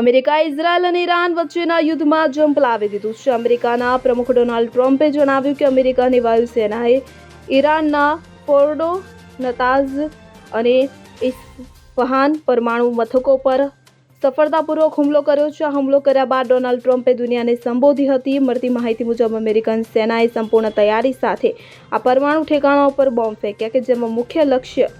અમેરિકાએ ઇઝરાયલ અને ઈરાન વચ્ચેના યુદ્ધમાં જંપ લાવી દીધું છે. અમેરિકાના પ્રમુખ ડોનાલ્ડ ટ્રમ્પે જણાવ્યું કે અમેરિકાની વાયુસેનાએ ઈરાનના ફોર્ડો, નતાઝ અને ઇસ્ફહાન પરમાણુ મથકો પર સફળતાપૂર્વક હુમલો કર્યો છે. આ હુમલો કર્યા બાદ ડોનાલ્ડ ટ્રમ્પે દુનિયાને સંબોધી હતી. મળતી માહિતી મુજબ અમેરિકન સેનાએ સંપૂર્ણ તૈયારી સાથે આ પરમાણુ ઠેકાણાઓ પર બોમ્બ ફેંક્યા કે જેમાં મુખ્ય લક્ષ્ય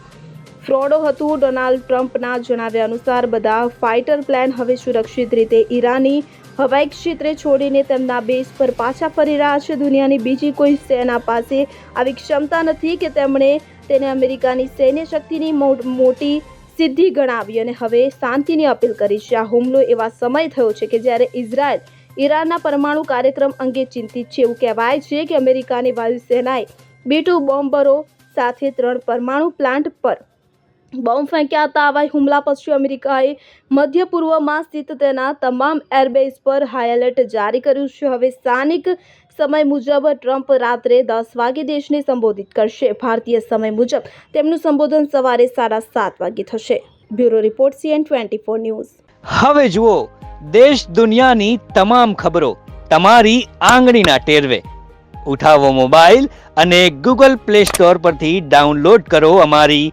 ફ્રોડો હતું. ડોનાલ્ડ ટ્રમ્પના જણાવ્યા અનુસાર, બધા ફાઇટર પ્લેન હવે સુરક્ષિત રીતે ઈરાની હવાઈ ક્ષેત્રે છોડીને તેમના બેઝ પર પાછા ફરી રહ્યા છે. દુનિયાની બીજી કોઈ સેના પાસે આવી ક્ષમતા નથી કે તેમણે તેને અમેરિકાની સૈન્ય શક્તિની મોટી સિદ્ધિ ગણાવી અને હવે શાંતિની અપીલ કરી છે. આ હુમલો એવા સમય થયો છે કે જ્યારે ઇઝરાયલ ઈરાનના પરમાણુ કાર્યક્રમ અંગે ચિંતિત છે. એવું કહેવાય છે કે અમેરિકાની વાયુસેનાએ બી ટુ બોમ્બરો સાથે ત્રણ પરમાણુ પ્લાન્ટ પર બોમ્બ ફેંક્યા હતા આવા હુમલા પછી અમેરિકાએ મધ્ય પૂર્વમાં સ્થિત તેના તમામ એરબેઝ પર હાઈ એલર્ટ જારી કર્યું છે. હવે સ્થાનિક સમય મુજબ ટ્રમ્પ રાત્રે દસ વાગે દેશને સંબોધિત કરશે. ભારતીય સમય મુજબ તેમનું સંબોધન સવારે સાડા સાત વાગે થશે. Bureau report CN twenty four news. હવે જુઓ, દેશ દુનિયાની તમામ ખબરો તમારી આંગળીના ટેરવે. ઉઠાવો મોબાઈલ અને ગૂગલ પ્લે સ્ટોર પરથી ડાઉનલોડ કરો અમારી